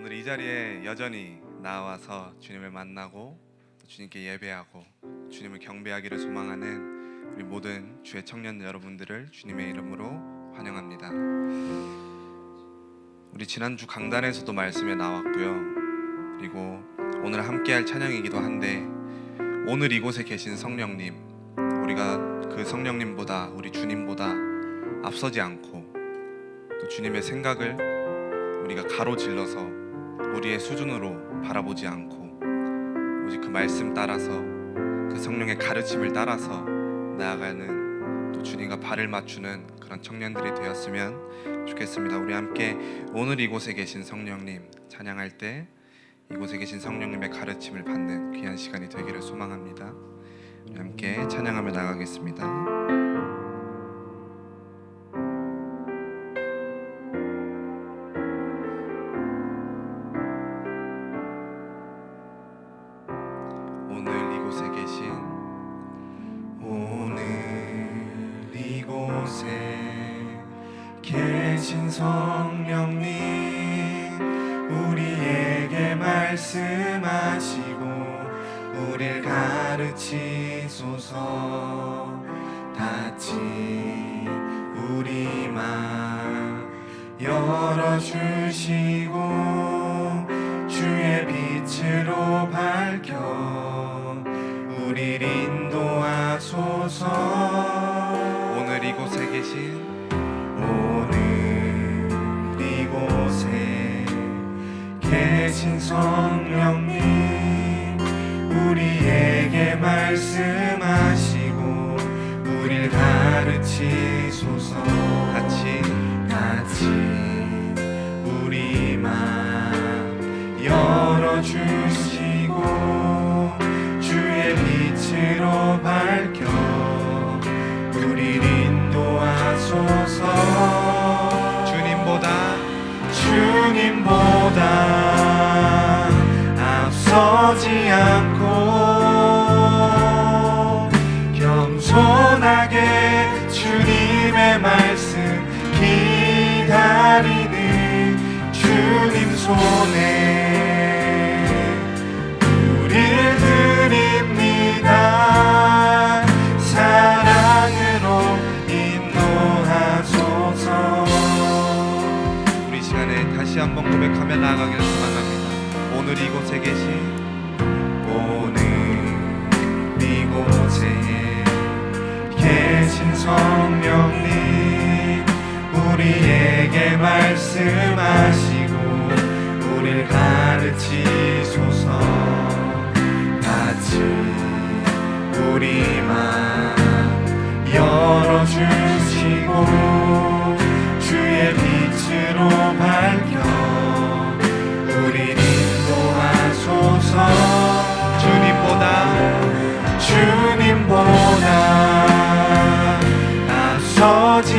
오늘 이 자리에 여전히 나와서 주님을 만나고 또 주님께 예배하고 주님을 경배하기를 소망하는 우리 모든 주의 청년 여러분들을 주님의 이름으로 환영합니다. 우리 지난주 강단에서도 말씀에 나왔고요. 그리고 오늘 함께할 찬양이기도 한데 오늘 이곳에 계신 성령님 우리가 그 성령님보다 우리 주님보다 앞서지 않고 또 주님의 생각을 우리가 가로질러서 우리의 수준으로 바라보지 않고 오직 그 말씀 따라서 그 성령의 가르침을 따라서 나아가는 또 주님과 발을 맞추는 그런 청년들이 되었으면 좋겠습니다. 우리 함께 오늘 이곳에 계신 성령님 찬양할 때 이곳에 계신 성령님의 가르침을 받는 귀한 시간이 되기를 소망합니다. 함께 찬양하며 나가겠습니다. 계신 성령님 우리에게 말씀하시고 우릴 가르치소서. 닫힌 우리 맘 열어주시고 주의 빛으로 밝혀 우릴 인도하소서. 오늘 이곳에 계신 계신 성령님 우리에게 말씀 서지 않고 겸손하게 주님의 말씀 기다리는 주님 손에 오늘 이곳에 계신 오늘 이곳에 계신 성령님 우리에게 말씀하시고 우릴 가르치소서. 같이 우리 맘 열어주시고 주의 빛으로 서지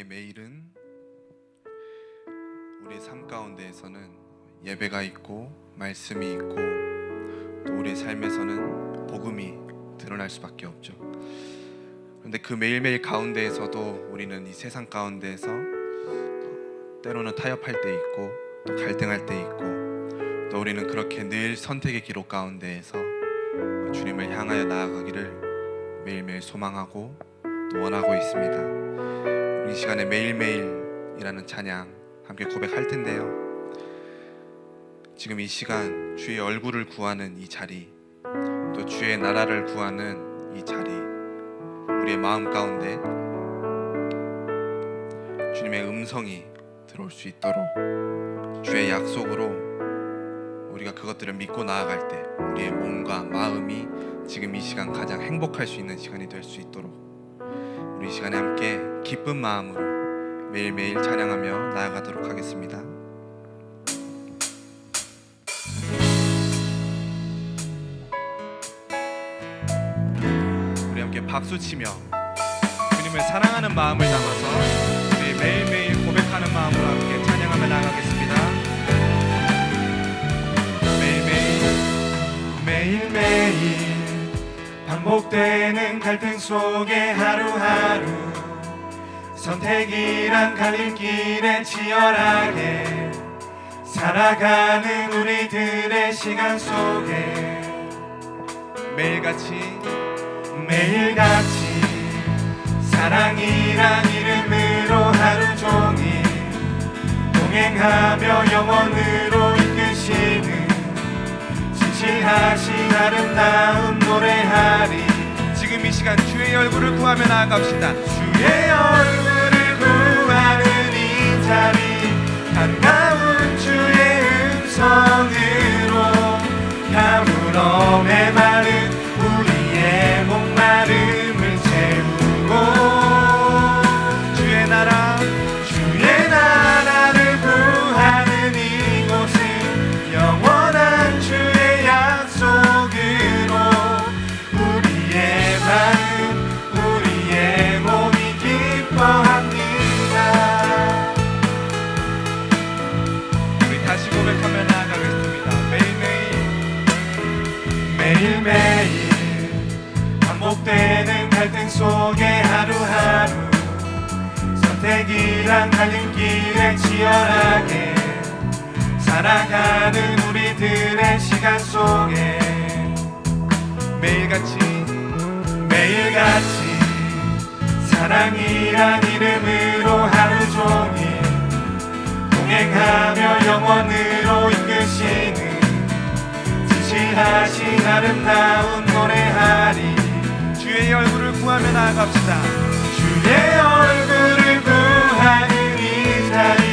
우리의 매일은 우리의 삶 가운데에서는 예배가 있고 말씀이 있고 또 우리의 삶에서는 복음이 드러날 수밖에 없죠. 그런데 그 매일매일 가운데에서도 우리는 이 세상 가운데에서 때로는 타협할 때 있고 또 갈등할 때 있고 또 우리는 그렇게 늘 선택의 기록 가운데에서 주님을 향하여 나아가기를 매일매일 소망하고 또 원하고 있습니다. 우리 이 시간에 매일매일이라는 찬양 함께 고백할 텐데요. 지금 이 시간 주의 얼굴을 구하는 이 자리 또 주의 나라를 구하는 이 자리 우리의 마음 가운데 주님의 음성이 들어올 수 있도록 주의 약속으로 우리가 그것들을 믿고 나아갈 때 우리의 몸과 마음이 지금 이 시간 가장 행복할 수 있는 시간이 될 수 있도록 우리 이 시간에 함께 기쁜 마음으로 매일매일 찬양하며 나아가도록 하겠습니다. 우리 함께 박수 치며 주님을 사랑하는 마음을 담아서 우리 매일매일 고백하는 마음으로 함께 찬양하며 나아가겠습니다. 매일매일 매일매일 반복되는 갈등 속에 하루하루 선택이란 갈림길에 치열하게 살아가는 우리들의 시간 속에 매일같이 매일같이 사랑이란 이름으로 하루 종일 동행하며 영원으로 이끄시는 진실하신 아름다운 노래하리 지금 이 시간 주의 얼굴을 구하며 나아갑시다. 주의 얼굴을 구하는 이 자리 반가운 주의 음성으로 가물어 메마른 선택이란 갈림길에 치열하게 살아가는 우리들의 시간 속에 매일같이 매일같이 사랑이란 이름으로 하루 종일 동행하며 영원으로 이끄시는 진실하신 아름다운 노래하리. 주의 얼굴을 구하며 나아갑시다. 주의 얼굴을 구하는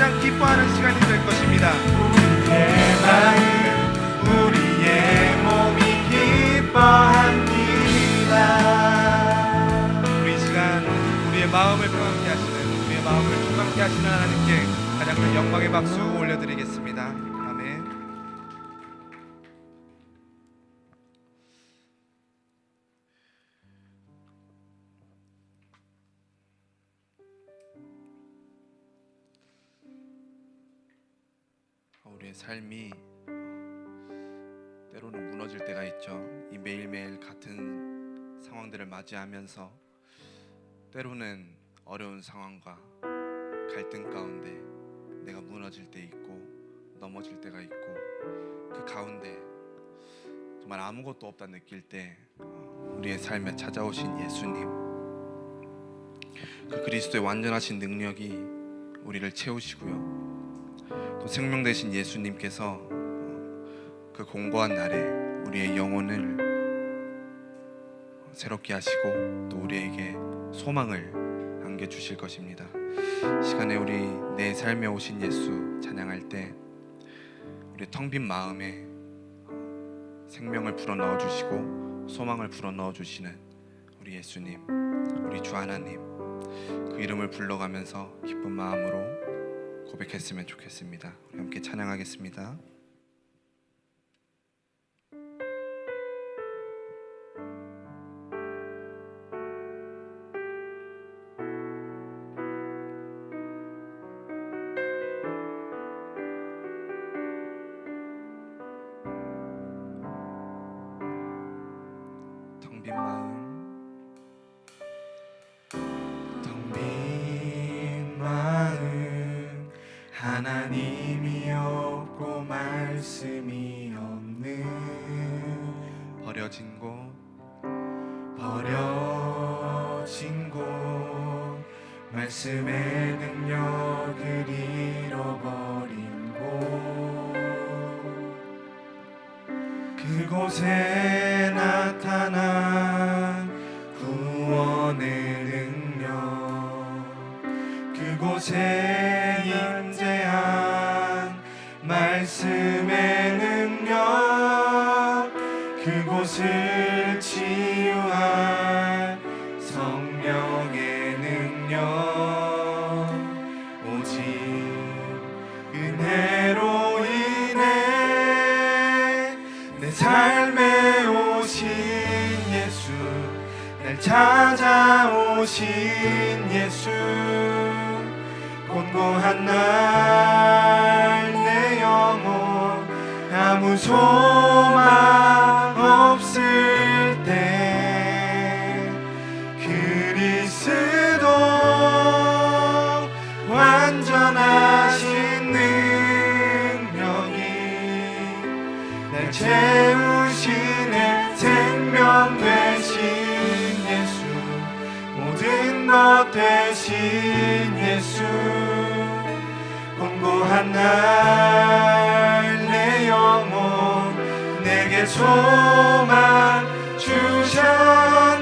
가장 기뻐하는 시간이 될 것입니다. 우리의 마음 우리의 몸이 기뻐합니다. 우리 이 시간 우리의 마음을 평안케 하시는 우리의 마음을 평안케 하시는 하나님께 가장 큰 영광의 박수 올려드리겠습니다 삶이 때로는 무너질 때가 있죠. 이 매일매일 같은 상황들을 맞이하면서 때로는 어려운 상황과 갈등 가운데 내가 무너질 때 있고 넘어질 때가 있고 그 가운데 정말 아무것도 없다 느낄 때 어, 우리의 삶에 찾아오신 예수님 그 그리스도의 완전하신 능력이 우리를 채우시고요. 또 생명 되신 예수님께서 어, 그 공고한 날에 우리의 영혼을 새롭게 하시고 또 우리에게 소망을 안겨 주실 것입니다. 시간에 우리 내 삶에 오신 예수 찬양할 때 우리 텅 빈 마음에 어, 생명을 불어 넣어 주시고 소망을 불어 넣어 주시는 우리 예수님, 우리 주 하나님 그 이름을 불러가면서 기쁜 마음으로 고백했으면 좋겠습니다. 함께 찬양하겠습니다. 텅빈 마 말씀의 능력을 잃어버린 곳. 그곳에 나타난 구원의 능력. 그곳에 예수 곤고한 날 내 영혼 아무 소망 날 내 영혼 내게 소망 주셨네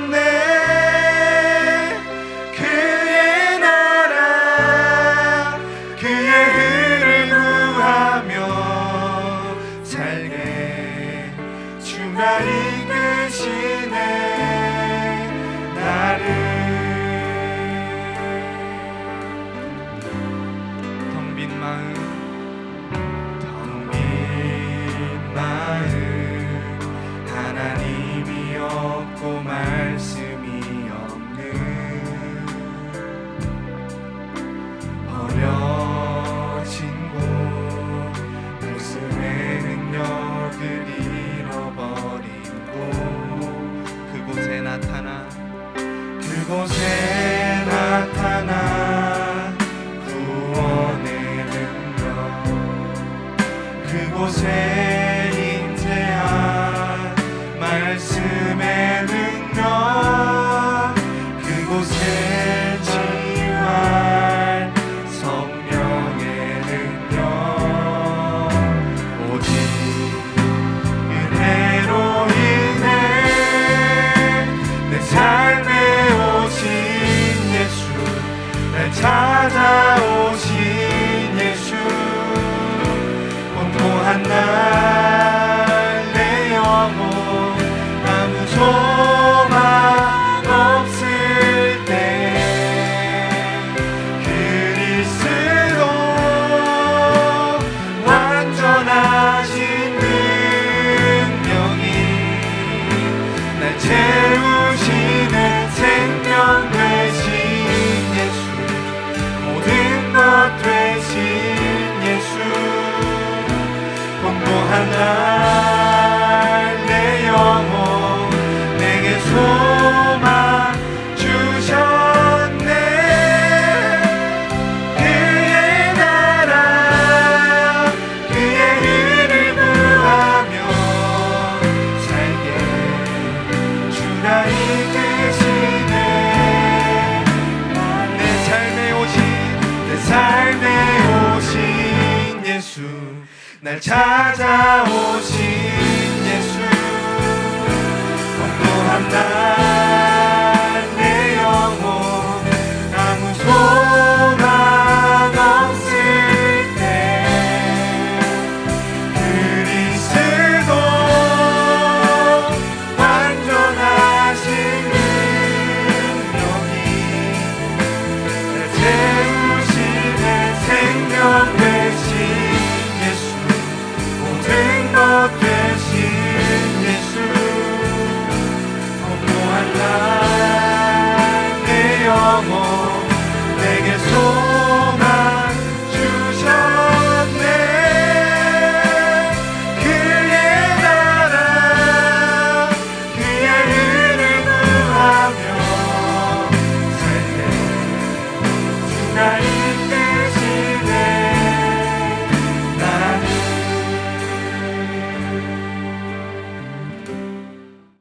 날 찾아오신 예수. 공고한 날